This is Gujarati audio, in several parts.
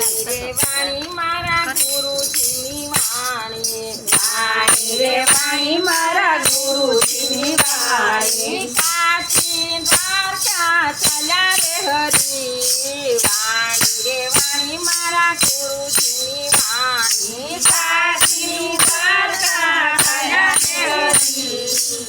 વાણી રે વાણી મારા ગુરુજીની વાણી વાણી રે વાણી મારા ગુરુજીની વાણી કાશી દ્વારકા ચાલ્યા રે હરી.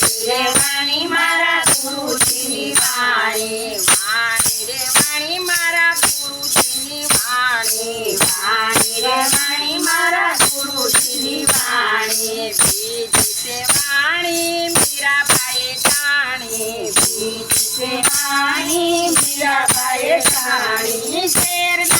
વાણી રે વાણી મારા ગુરુજીની વાણી વાણી રે વાણી મારા ગુરુજીની વાણી વાણી રે વાણી મારા ગુરુજીની વાણી. બીજી તે વાણી જાણી શેરના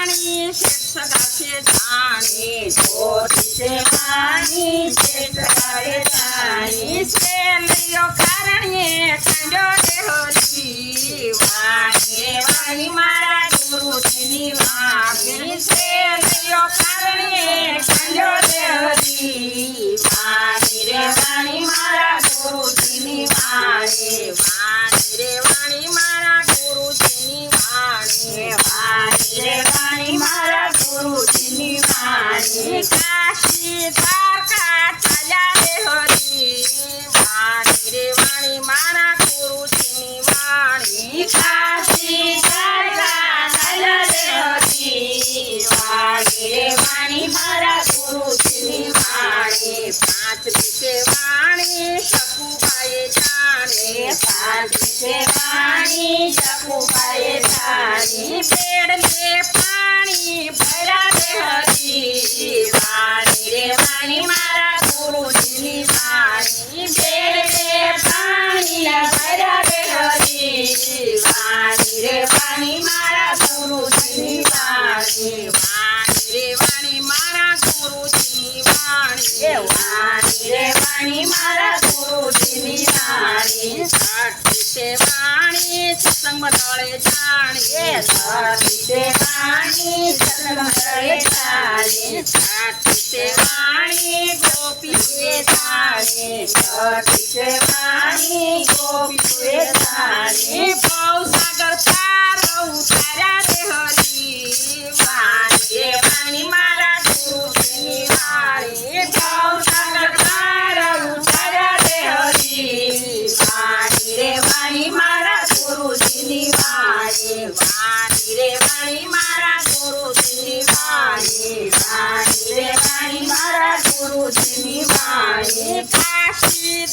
વાણી સગાશે જાણી જોતી તે વાણી સગાએ જાણી શેલિયો કારણે ખંડો રે હરી વાણી વાણી મારા ગુરુજીની વાણી શેલિયો વાણી રે વાણી મારા ગુરુજીની વાણી પાંચ વિશે વાણી શકુબાએ જાણે પાંચ છે વાણી જપુબાએ જાણી પેડને પાણી ભર્યા રે હરી વાણી રે વાણી મારા ગુરુજીની વાણી બેડે પાણી ભર્યા રે હરી વાણી રે વાણી મારા વાણી રે વાણી મારા ગુરુજીની વાણી. સાક્ષી તે વાણી સત્સંગ મંડળે જાણીએ સતી તે વાણી સતમંગળે ચાલી સાક્ષી તે વાણી જાણીએ સતી તે વાણી વાણી